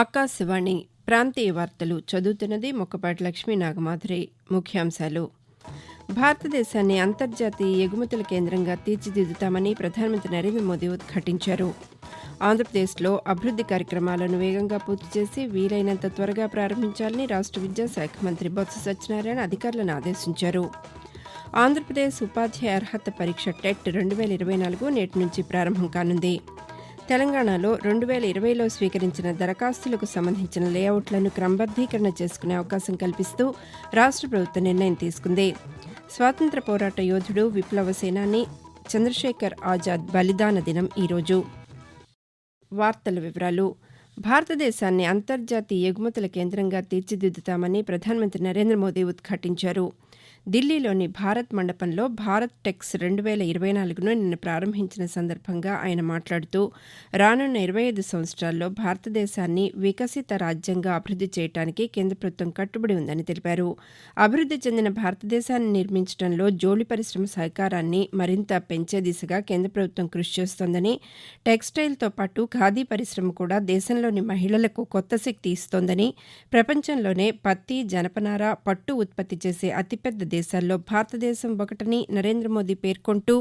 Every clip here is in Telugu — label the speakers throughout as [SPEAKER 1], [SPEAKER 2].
[SPEAKER 1] ఆకాశవాణి ప్రాంతీయ వార్తలు చదువుతున్నది మొక్కపాటి లక్ష్మీ నాగమాధురి ముఖ్యాంశాలు. భారతదేశాన్ని అంతర్జాతీయ ఎగుమతుల కేంద్రంగా తీర్చిదిద్దుతామని ప్రధానమంత్రి నరేంద్ర మోదీ ఉద్ఘాటించారు. ఆంధ్రప్రదేశ్లో అభివృద్ది కార్యక్రమాలను వేగంగా పూర్తి చేసి వీలైనంత త్వరగా ప్రారంభించాలని రాష్ట్ర విద్యాశాఖ మంత్రి బొత్స సత్యనారాయణ అధికారులను ఆదేశించారు. ఆంధ్రప్రదేశ్ ఉపాధ్యాయ అర్హత పరీక్ష టెట్ రెండు వేల ఇరవై నాలుగు నేటి నుంచి ప్రారంభం కానుంది. తెలంగాణలో రెండు వేల ఇరవైలో స్వీకరించిన దరఖాస్తులకు సంబంధించిన లేఅవుట్లను క్రమబద్దీకరణ చేసుకునే అవకాశం కల్పిస్తూ రాష్ట ప్రభుత్వం నిర్ణయం తీసుకుంది. స్వాతంత్ర పోరాట యోధుడు విప్లవ సేనాని చంద్రశేఖర్ ఆజాద్ బలిదాన దినం ఈరోజు. వార్తల వివరాలు. భారతదేశాన్ని అంతర్జాతీయ ఎగుమతుల కేంద్రంగా తీర్చిదిద్దుతామని ప్రధానమంత్రి నరేంద్ర మోదీ ఉద్ఘాటించారు. ఢిల్లీలోని భారత్ మండపంలో భారత్ టెక్స్ రెండు వేల ఇరవై నాలుగును నిన్న ప్రారంభించిన సందర్భంగా ఆయన మాట్లాడుతూ రానున్న ఇరవై ఐదు సంవత్సరాల్లో భారతదేశాన్ని వికసిత రాజ్యంగా అభివృద్ది చేయడానికి కేంద్ర ప్రభుత్వం కట్టుబడి ఉందని తెలిపారు. అభివృద్ది చెందిన భారతదేశాన్ని నిర్మించడంలో జోళి పరిశ్రమ సహకారాన్ని మరింత పెంచే దిశగా కేంద్ర ప్రభుత్వం కృషి చేస్తోందని టెక్స్టైల్తో పాటు ఖాదీ పరిశ్రమ కూడా దేశంలోని మహిళలకు కొత్త శక్తి ఇస్తోందని ప్రపంచంలోనే పత్తి జనపనార పట్టు ఉత్పత్తి చేసే అతిపెద్ద దేశాల్లో భారతదేశం ఒకటని నరేంద్ర మోదీ పేర్కొంటూ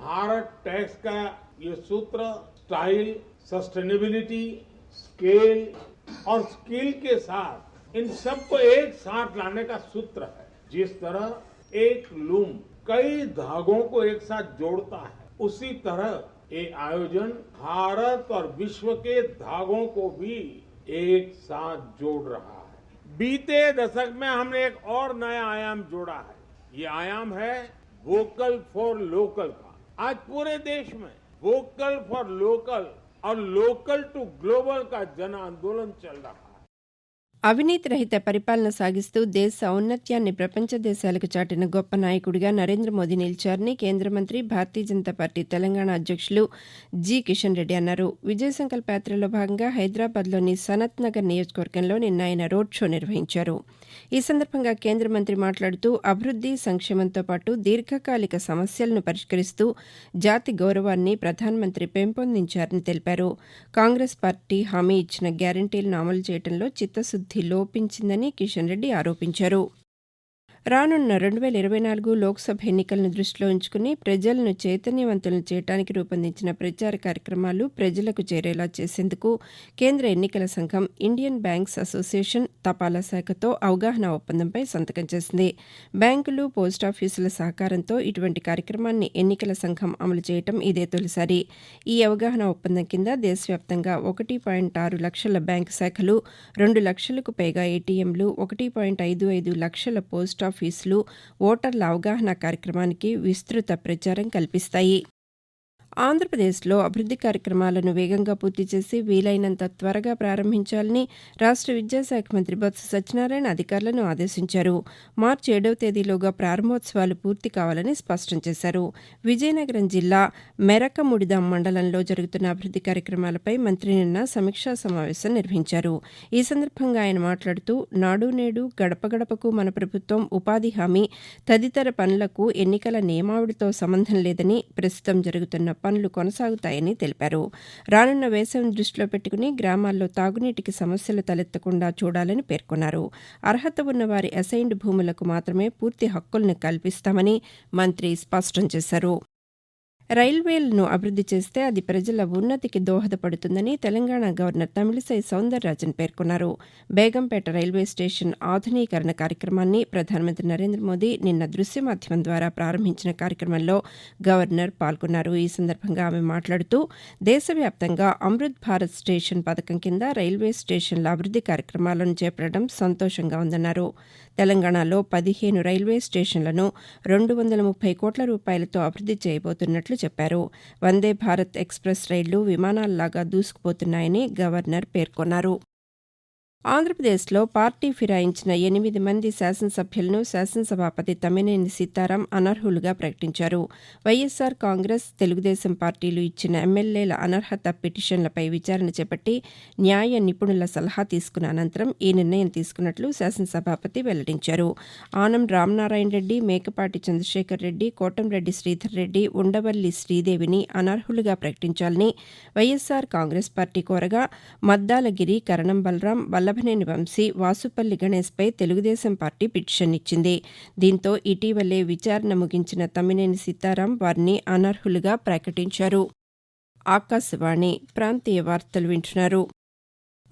[SPEAKER 2] भारत टैक्स का ये सूत्र स्टाइल सस्टेनेबिलिटी स्केल और स्किल के साथ इन सबको एक साथ लाने का सूत्र है जिस तरह एक लूम कई धागों को एक साथ जोड़ता है उसी तरह ये आयोजन भारत और विश्व के धागों को भी एक साथ जोड़ रहा है बीते दशक में हमने एक और नया आयाम जोड़ा है। ये आयाम है वोकल फॉर लोकल का। आज पूरे देश में वोकल फॉर लोकल और लोकल टू ग्लोबल का जन आंदोलन चल रहा है।
[SPEAKER 1] అవినీతి రహిత పరిపాలన సాగిస్తూ దేశ ఔన్నత్యాన్ని ప్రపంచ దేశాలకు చాటిన గొప్ప నాయకుడిగా నరేంద్ర మోదీ నిలిచారని కేంద్ర మంత్రి భారతీయ జనతా పార్టీ తెలంగాణ అధ్యక్షులు జి. కిషన్ రెడ్డి అన్నారు. విజయ సంకల్ప యాత్రలో భాగంగా హైదరాబాద్లోని సనత్ నగర్ నియోజకవర్గంలో నిన్న ఆయన రోడ్ షో నిర్వహించారు. ఈ సందర్భంగా కేంద్ర మంత్రి మాట్లాడుతూ అభివృద్ది సంక్షేమంతో పాటు దీర్ఘకాలిక సమస్యలను పరిష్కరిస్తూ జాతి గౌరవాన్ని ప్రధానమంత్రి పెంపొందించారని తెలిపారు. కాంగ్రెస్ పార్టీ హామీ ఇచ్చిన గ్యారంటీలను అమలు చేయడంలో చిత్తశుద్ది లోపించిందని కిషన్ రెడ్డి ఆరోపించారు. రానున్న రెండు వేల ఇరవై నాలుగు లోక్సభ ఎన్నికలను దృష్టిలో ఉంచుకుని ప్రజలను చైతన్యవంతులను చేయడానికి రూపొందించిన ప్రచార కార్యక్రమాలు ప్రజలకు చేరేలా చేసేందుకు కేంద్ర ఎన్నికల సంఘం ఇండియన్ బ్యాంక్స్ అసోసియేషన్ తపాలా శాఖతో అవగాహన ఒప్పందంపై సంతకం చేసింది. బ్యాంకులు పోస్టాఫీసుల సహకారంతో ఇటువంటి కార్యక్రమాన్ని ఎన్నికల సంఘం అమలు చేయడం ఇదే తొలిసారి. ఈ అవగాహన ఒప్పందం కింద దేశవ్యాప్తంగా ఒకటి పాయింట్ ఆరు లక్షల బ్యాంకు శాఖలు రెండు లక్షలకు పైగా ఏటీఎంలు ఒకటి పాయింట్ ఐదు ఐదు లక్షల ఆఫీసులు ఓటర్ల అవగాహన కార్యక్రమానికి విస్తృత ప్రచారం కల్పిస్తాయి. ఆంధ్రప్రదేశ్లో అభివృద్ది కార్యక్రమాలను వేగంగా పూర్తి చేసి వీలైనంత త్వరగా ప్రారంభించాలని రాష్ట విద్యాశాఖ మంత్రి బొత్స సత్యనారాయణ అధికారులను ఆదేశించారు. మార్చి ఏడవ తేదీలోగా ప్రారంభోత్సవాలు పూర్తి కావాలని స్పష్టం చేశారు. విజయనగరం జిల్లా మెరకముడిదాం మండలంలో జరుగుతున్న అభివృద్ది కార్యక్రమాలపై మంత్రి నిన్న సమీక్షా సమావేశం నిర్వహించారు. ఈ సందర్భంగా ఆయన మాట్లాడుతూ నాడు నేడు గడప గడపకు మన ప్రభుత్వం ఉపాధి హామీ తదితర పనులకు ఎన్నికల నియమావళితో సంబంధం లేదని ప్రస్తుతం జరుగుతున్న పనులు కొనసాగుతాయని తెలిపారు. రానున్న వేసవిని దృష్టిలో పెట్టుకుని గ్రామాల్లో తాగునీటికి సమస్యలు తలెత్తకుండా చూడాలని పేర్కొన్నారు. అర్హత ఉన్న వారి అసైన్డ్ భూములకు మాత్రమే పూర్తి హక్కులను కల్పిస్తామని మంత్రి స్పష్టం చేశారు. రైల్వేలను అభివృద్ది చేస్తే అది ప్రజల ఉన్నతికి దోహదపడుతుందని తెలంగాణ గవర్నర్ తమిళిసై సౌందరరాజన్ పేర్కొన్నారు. బేగంపేట రైల్వే స్టేషన్ ఆధునీకరణ కార్యక్రమాన్ని ప్రధానమంత్రి నరేంద్ర మోదీ నిన్న దృశ్య మాధ్యమం ద్వారా ప్రారంభించిన కార్యక్రమంలో గవర్నర్ పాల్గొన్నారు. ఈ సందర్భంగా ఆమె మాట్లాడుతూ దేశవ్యాప్తంగా అమృత్ భారత్ స్టేషన్ పథకం కింద రైల్వే స్టేషన్ల అభివృద్ది కార్యక్రమాలను చేపట్టడం సంతోషంగా ఉందన్నారు. తెలంగాణలో పదిహేను రైల్వే స్టేషన్లను రెండు వందల ముప్పై కోట్ల రూపాయలతో అభివృద్ది చేయబోతున్నట్లు చెప్పారు. వందే భారత్ ఎక్స్ప్రెస్ రైళ్ళు విమానాల్లాగా దూసుకుపోతున్నాయని గవర్నర్ పేర్కొన్నారు. ఆంధ్రప్రదేశ్లో పార్టీ ఫిరాయించిన ఎనిమిది మంది శాసనసభ్యులను శాసనసభాపతి తమ్మినేని సీతారాం అనర్హులుగా ప్రకటించారు. వైఎస్సార్ కాంగ్రెస్ తెలుగుదేశం పార్టీలు ఇచ్చిన ఎమ్మెల్యేల అనర్హత పిటిషన్లపై విచారణ చేపట్టి న్యాయ నిపుణుల సలహా తీసుకున్న అనంతరం ఈ నిర్ణయం తీసుకున్నట్లు శాసనసభాపతి వెల్లడించారు. ఆనం రామనారాయణ రెడ్డి మేకపాటి చంద్రశేఖర్ రెడ్డి కోటంరెడ్డి శ్రీధర్ రెడ్డి ఉండవల్లి శ్రీదేవిని అనర్హులుగా ప్రకటించాలని వైఎస్సార్ కాంగ్రెస్ పార్టీ కోరగా మద్దాలగిరి కరణం బలరాం వల్లభనేని వంశీ వాసుపల్లి గణేష్పై తెలుగుదేశం పార్టీ పిటిషన్ ఇచ్చింది దీంతో ఇటీవలే విచారణ ముగించిన తమ్మినేని సీతారాం వారిని అనర్హులుగా ప్రకటించారు. ఆకాశవాణి ప్రాంతీయ వార్తలు వింటున్నారు.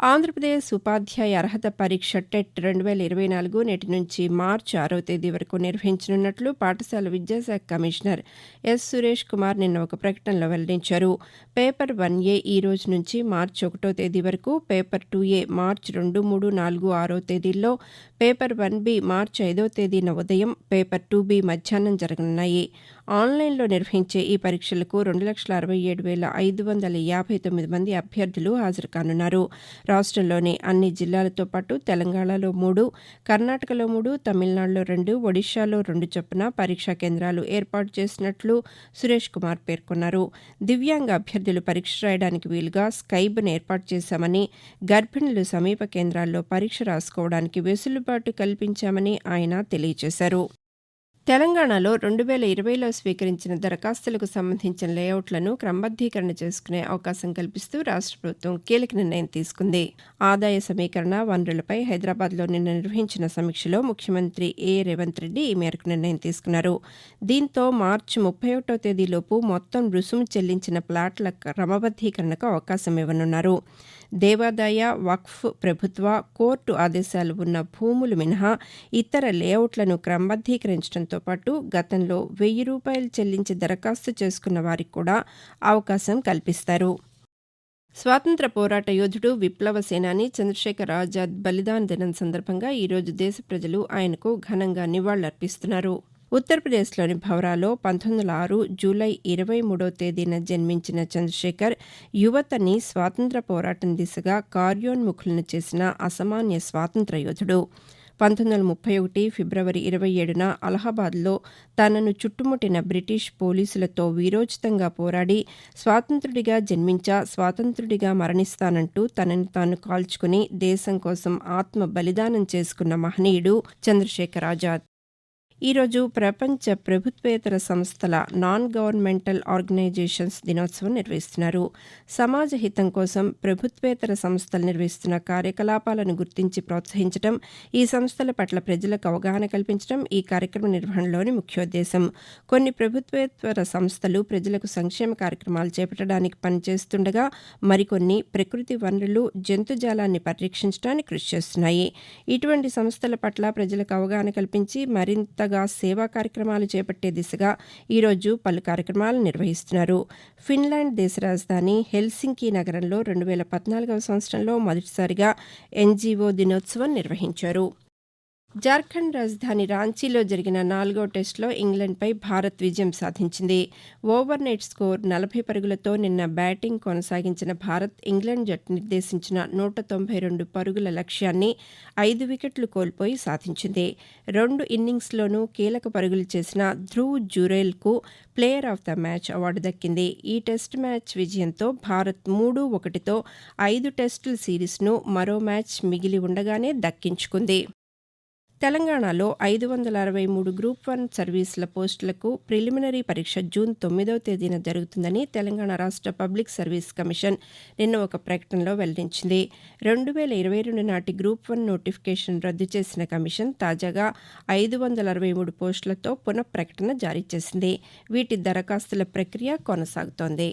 [SPEAKER 1] ఆంధ్రప్రదేశ్ ఉపాధ్యాయ అర్హత పరీక్ష టెట్ రెండు వేల ఇరవై నాలుగు నేటి నుంచి మార్చి ఆరో తేదీ వరకు నిర్వహించనున్నట్లు పాఠశాల విద్యాశాఖ కమిషనర్ ఎస్ సురేష్ కుమార్ నిన్న ఒక ప్రకటనలో వెల్లడించారు. పేపర్ వన్ ఏ ఈ రోజు నుంచి మార్చి ఒకటో తేదీ వరకు పేపర్ టూ ఏ మార్చి రెండు మూడు నాలుగు ఆరో తేదీల్లో పేపర్ వన్ బి మార్చి ఐదో తేదీన ఉదయం పేపర్ టూ బి మధ్యాహ్నం జరగనున్నాయి. ఆన్లైన్లో నిర్వహించే ఈ పరీక్షలకు రెండు లక్షల అరవై ఏడు వేల ఐదు వందల యాభై తొమ్మిది మంది అభ్యర్థులు హాజరు కానున్నారు రాష్ట్రంలోని అన్ని జిల్లాలతో పాటు తెలంగాణలో మూడు కర్ణాటకలో మూడు తమిళనాడులో రెండు ఒడిశాలో రెండు చొప్పున పరీక్షా కేంద్రాలు ఏర్పాటు చేసినట్లు సురేష్ కుమార్ పేర్కొన్నారు. దివ్యాంగ అభ్యర్థులు పరీక్ష రాయడానికి వీలుగా స్కైబ్ను ఏర్పాటు చేశామని గర్భిణులు సమీప కేంద్రాల్లో పరీక్ష రాసుకోవడానికి వెసులుబాటు కల్పించామని ఆయన తెలియజేశారు. తెలంగాణలో రెండు వేల ఇరవైలో స్వీకరించిన దరఖాస్తులకు సంబంధించిన లేఅవుట్లను క్రమబద్దీకరణ చేసుకునే అవకాశం కల్పిస్తూ రాష్ట్ర ప్రభుత్వం కీలక నిర్ణయం తీసుకుంది. ఆదాయ సమీకరణ వనరులపై హైదరాబాద్లో నిన్న నిర్వహించిన సమీక్షలో ముఖ్యమంత్రి ఏ. రేవంత్ రెడ్డి ఈ మేరకు నిర్ణయం తీసుకున్నారు. దీంతో మార్చి ముప్పై ఒకటో తేదీలోపు మొత్తం రుసుము చెల్లించిన ప్లాట్ల క్రమబద్దీకరణకు అవకాశం ఇవ్వనున్నారు. దేవాదాయ వక్ఫ్ ప్రభుత్వ కోర్టు ఆదేశాలు ఉన్న భూములు మినహా ఇతర లేఅవుట్లను క్రమబద్దీకరించడంతో పాటు గతంలో వెయ్యి రూపాయలు చెల్లించి దరఖాస్తు చేసుకున్న వారికి కూడా అవకాశం కల్పిస్తారు. స్వాతంత్ర పోరాట యోధుడు విప్లవ సేనాని చంద్రశేఖర్ ఆజాద్ బలిదాన్ దినం సందర్భంగా ఈరోజు దేశ ప్రజలు ఆయనకు ఘనంగా నివాళులర్పిస్తున్నారు. ఉత్తరప్రదేశ్లోని భవరాలో పంతొమ్మిది వందల ఆరు జూలై ఇరవై మూడో తేదీన జన్మించిన చంద్రశేఖర్ యువతని స్వాతంత్ర పోరాటం దిశగా కార్యోన్ముఖులను చేసిన అసామాన్య స్వాతంత్ర యోధుడు. పంతొమ్మిది వందల ముప్పై ఒకటి ఫిబ్రవరి ఇరవై ఏడున అలహాబాద్లో తనను చుట్టుముట్టిన బ్రిటిష్ పోలీసులతో వీరోచితంగా పోరాడి స్వాతంత్రుడిగా జన్మించా స్వాతంత్రుడిగా మరణిస్తానంటూ తనని తాను కాల్చుకుని దేశం కోసం ఆత్మ బలిదానం చేసుకున్న మహనీయుడు చంద్రశేఖర్ ఆజాద్. ఈరోజు ప్రపంచ ప్రభుత్వేతర సంస్థల నాన్ గవర్నమెంటల్ ఆర్గనైజేషన్స్ దినోత్సవం నిర్వహిస్తున్నారు. సమాజ హితం కోసం ప్రభుత్వేతర సంస్థలు నిర్వహిస్తున్న కార్యకలాపాలను గుర్తించి ప్రోత్సహించడం ఈ సంస్థల పట్ల ప్రజలకు అవగాహన కల్పించడం ఈ కార్యక్రమ నిర్వహణలోని ముఖ్యోద్దేశం. కొన్ని ప్రభుత్వేతర సంస్థలు ప్రజలకు సంక్షేమ కార్యక్రమాలు చేపట్టడానికి పనిచేస్తుండగా మరికొన్ని ప్రకృతి వనరులు జంతుజాలాన్ని పరిరక్షించడానికి కృషి చేస్తున్నాయి. ఇటువంటి సంస్థల పట్ల ప్రజలకు అవగాహన కల్పించి మరింత కొత్తగా సేవా కార్యక్రమాలు చేపట్టే దిశగా ఈరోజు పలు కార్యక్రమాలు నిర్వహిస్తున్నారు. ఫిన్లాండ్ దేశ రాజధాని హెల్సింకి నగరంలో రెండు వేల పద్నాలుగవ సంవత్సరంలో మొదటిసారిగా ఎన్జీఓ దినోత్సవం నిర్వహించారు. జార్ఖండ్ రాజధాని రాంచీలో జరిగిన నాలుగో టెస్టులో ఇంగ్లండ్పై భారత్ విజయం సాధించింది. ఓవర్ నెట్ స్కోర్ నలభై పరుగులతో నిన్న బ్యాటింగ్ కొనసాగించిన భారత్ ఇంగ్లండ్ జట్టు నిర్దేశించిన నూట తొంభై రెండు పరుగుల లక్ష్యాన్ని ఐదు వికెట్లు కోల్పోయి సాధించింది. రెండు ఇన్నింగ్స్లోనూ కీలక పరుగులు చేసిన Dhruv జురేల్కు player of the match award దక్కింది. ఈ టెస్ట్ మ్యాచ్ విజయంతో భారత్ మూడు ఒకటితో ఐదు టెస్టుల సిరీస్ను మరో మ్యాచ్ మిగిలి ఉండగానే దక్కించుకుంది. తెలంగాణలో ఐదు వందల అరవై మూడు గ్రూప్ వన్ సర్వీసుల పోస్టులకు ప్రిలిమినరీ పరీక్ష జూన్ తొమ్మిదవ తేదీన జరుగుతుందని తెలంగాణ రాష్ట్ర పబ్లిక్ సర్వీస్ కమిషన్ నిన్న ఒక ప్రకటనలో వెల్లడించింది. రెండు వేల ఇరవై రెండు నాటి గ్రూప్ వన్ నోటిఫికేషన్ రద్దు చేసిన కమిషన్ తాజాగా ఐదు వందల అరవై మూడు పోస్టులతో పునఃప్రకటన జారీ చేసింది. వీటి దరఖాస్తుల ప్రక్రియ కొనసాగుతోంది.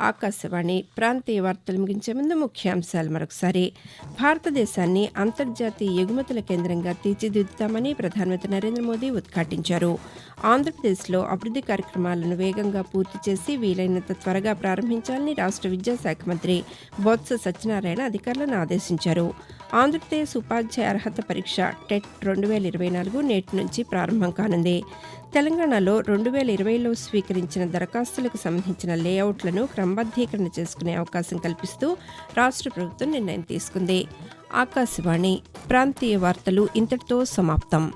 [SPEAKER 1] ఆకాశవాణి ప్రాంతీయ వార్తలు ముగించే ముందు ముఖ్యాంశాలు మరొకసారి. భారతదేశాన్ని అంతర్జాతీయ ఎగుమతుల కేంద్రంగా తీర్చిదిద్దుతామని ప్రధానమంత్రి నరేంద్ర మోదీ ఉద్ఘాటించారు. ఆంధ్రప్రదేశ్లో అభివృద్ది కార్యక్రమాలను వేగంగా పూర్తి చేసి వీలైనంత త్వరగా ప్రారంభించాలని రాష్ట్ర విద్యాశాఖ మంత్రి బొత్స సత్యనారాయణ అధికారులను ఆదేశించారు. ఆంధ్రప్రదేశ్ ఉపాధ్యాయ అర్హత పరీక్ష టెట్ రెండు వేల ఇరవై నాలుగు నేటి నుంచి ప్రారంభం కానుంది. తెలంగాణలో రెండు వేల ఇరవైలో స్వీకరించిన దరఖాస్తులకు సంబంధించిన లేఅవుట్లను క్రమబద్దీకరణ చేసుకునే అవకాశం కల్పిస్తూ రాష్ట్ర ప్రభుత్వం నిర్ణయం తీసుకుంది. ఆకాశవాణి ప్రాంతీయ వార్తలు ఇంతటితో సమాప్తం.